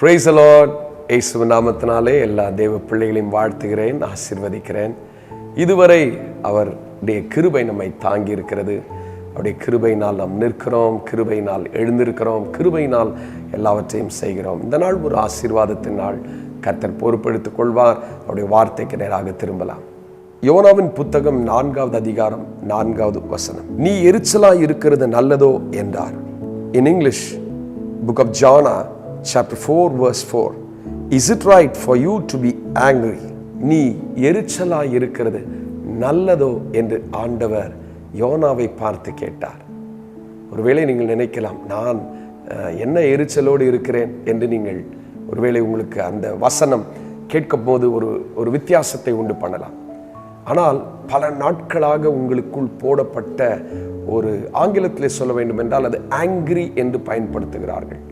Price இயேசுவ இயேசு நாமத்தினாலே எல்லா தேவ பிள்ளைகளையும் வாழ்த்துகிறேன் ஆசீர்வதிக்கிறேன். இதுவரை அவருடைய கிருபை நம்மை தாங்கி இருக்கிறது அவருடைய கிருபையினால் நாம் நிற்கிறோம் கிருபையினால் எழுந்திருக்கிறோம் கிருபையினால் எல்லாவற்றையும் செய்கிறோம். இந்த நாள் ஒரு ஆசீர்வாதத்தின் நாள். கர்த்தர் பொறுப்பெடுத்துக் கொள்வார். அவருடைய வார்த்தைக்கு நேராக திரும்பலாம். யோனாவின் புத்தகம் நான்காவது அதிகாரம் நான்காவது வசனம். நீ எரிச்சலா இருக்கிறது நல்லதோ என்றார். In English book of Jonah chapter four verse four is it right for you to be angry நீ எரிச்சலா இருக்கிறது நல்லதோ என்று ஆண்டவர் யோனாவை பார்த்து கேட்டார். ஒருவேளை நீங்கள் நினைக்கலாம் நான் என்ன எரிச்சலோடு இருக்கிறேன் என்று நீங்கள் ஒருவேளை உங்களுக்கு அந்த வசனம் கேட்கும் போது ஒரு ஒரு வித்தியாசத்தை உண்டு பண்ணலாம். ஆனால் பல நாட்களாக உங்களுக்குள் போடப்பட்ட ஒரு ஆங்கிலத்தில் சொல்ல வேண்டும் என்றால் அது ஆங்கிரி என்று பயன்படுத்துகிறார்கள்.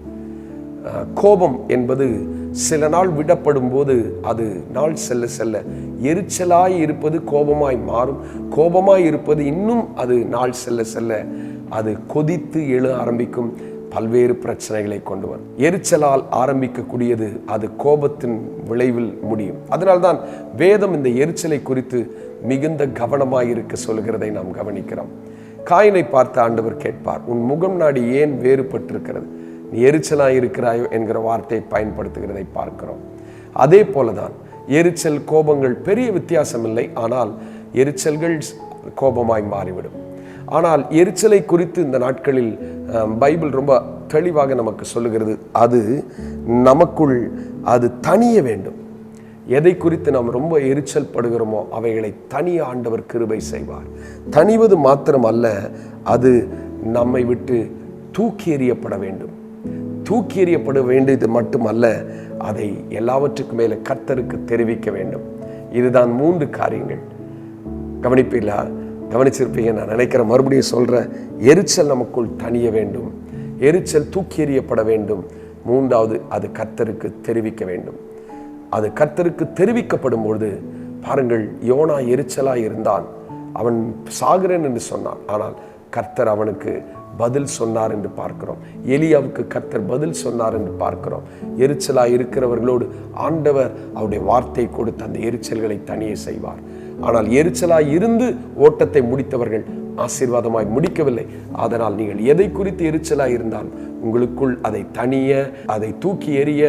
கோபம் என்பது சில நாள் விடப்படும் போது அது நாள் செல்ல செல்ல எரிச்சலாய் இருப்பது கோபமாய் மாறும். கோபமாய் இருப்பது இன்னும் அது நாள் செல்ல செல்ல அது கொதித்து எழு ஆரம்பிக்கும். பல்வேறு பிரச்சனைகளை கொண்டு வரும். எரிச்சலால் ஆரம்பிக்கக்கூடியது அது கோபத்தின் விளைவில் முடியும். அதனால்தான் வேதம் இந்த எரிச்சலை குறித்து மிகுந்த கவனமாயிருக்க சொல்கிறதை நாம் கவனிக்கிறோம். காயினை பார்த்து ஆண்டவர் கேட்பார் உன் முகம் நாடி ஏன் வேறுபட்டிருக்கிறது? நீ எரிச்சலாக இருக்கிறாயோ என்கிற வார்த்தையை பயன்படுத்துகிறதை பார்க்கிறோம். அதே போல தான் எரிச்சல் கோபங்கள் பெரிய வித்தியாசம் இல்லை ஆனால் எரிச்சல்கள் கோபமாய் மாறிவிடும். ஆனால் எரிச்சலை குறித்து இந்த நாட்களில் பைபிள் ரொம்ப தெளிவாக நமக்கு சொல்லுகிறது. அது நமக்குள் அது தனிய வேண்டும். எதை குறித்து நாம் ரொம்ப எரிச்சல் படுகிறோமோ அவைகளை தனிய ஆண்டவர் கிருபை செய்வார். தனிவது மாத்திரம் அல்ல அது நம்மை விட்டு தூக்கி எறியப்பட வேண்டும். தூக்கி எறியப்பட வேண்டியது மட்டுமல்ல அதை எல்லாவற்றுக்கும் மேலே கர்த்தருக்கு தெரிவிக்க வேண்டும். இதுதான் மூன்று காரியங்கள். கவனிப்பீங்களா கவனிச்சிருப்பீங்க. நான் நினைக்கிறேன் மறுபடியும் சொல்கிறேன் எரிச்சல் நமக்குள் தனிய வேண்டும். எரிச்சல் தூக்கி எறியப்பட வேண்டும். மூன்றாவது அது கர்த்தருக்கு தெரிவிக்க வேண்டும். அது கர்த்தருக்கு தெரிவிக்கப்படும் பொழுது பாருங்கள் யோனா எரிச்சலாக இருந்தான். அவன் சாகிறேன் என்று சொன்னான். ஆனால் கர்த்தர் அவனுக்கு பதில் சொன்னார் என்று பார்க்கிறோம். எலியாவுக்கு கர்த்தர் பதில் சொன்னார் என்று பார்க்கிறோம். எரிச்சலாக இருக்கிறவர்களோடு ஆண்டவர் அவருடைய வார்த்தை கொடுத்து அந்த எரிச்சல்களை தனியே செய்வார். ஆனால் எரிச்சலாக இருந்து ஓட்டத்தை முடித்தவர்கள் ஆசீர்வாதமாய் முடிக்கவில்லை. அதனால் நீங்கள் எதை குறித்து எரிச்சலாக இருந்தால் உங்களுக்குள் அதை தனிய அதை தூக்கி எறிய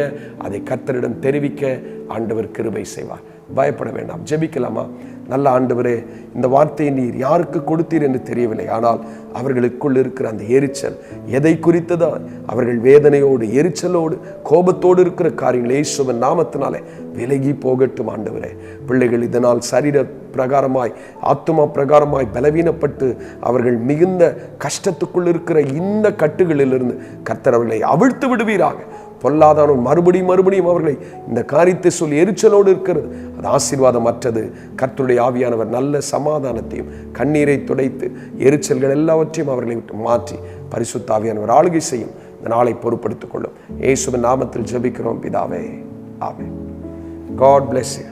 அதை கர்த்தரிடம் தெரிவிக்க ஆண்டவர் கிருபை செய்வார். பயப்பட வேண்டாம். ஜெபிக்கலாமா? நல்ல ஆண்டவரே இந்த வார்த்தையை நீர் யாருக்கு கொடுத்தீர் என்று தெரியவில்லை. ஆனால் அவர்களுக்குள் இருக்கிற அந்த எரிச்சல் எதை குறித்ததோ அவர்கள் வேதனையோடு எரிச்சலோடு கோபத்தோடு இருக்கிற காரியங்கள் இயேசுவன் நாமத்தினாலே விலகி போகட்டும் ஆண்டவரே. பிள்ளைகள் இதனால் சரீர பிரகாரமாய் ஆத்மா பிரகாரமாய் பலவீனப்பட்டு அவர்கள் மிகுந்த கஷ்டத்துக்குள் இருக்கிற இந்த கட்டுகளிலிருந்து கர்த்தர் அவர்களை அவிழ்த்து விடுவீராக. பொல்லாதானவன் மறுபடியும் மறுபடியும் அவர்களை இந்த காரியத்தை சொல்லி எரிச்சலோடு இருக்கிறது. அது ஆசீர்வாதம் அற்றது கர்த்தருடைய ஆவியானவர் நல்ல சமாதானத்தையும் கண்ணீரை துடைத்து எரிச்சல்கள் எல்லாவற்றையும் அவர்களை விட்டு மாற்றி பரிசுத்த ஆவியானவர் ஆளுகை செய்யும். இந்த நாளை பொறுப்படுத்திக் கொள்ளும். ஏசுவின் நாமத்தில் ஜெபிக்கிறோம். பிதாவே. ஆமே காட் பிளெஸ் யூ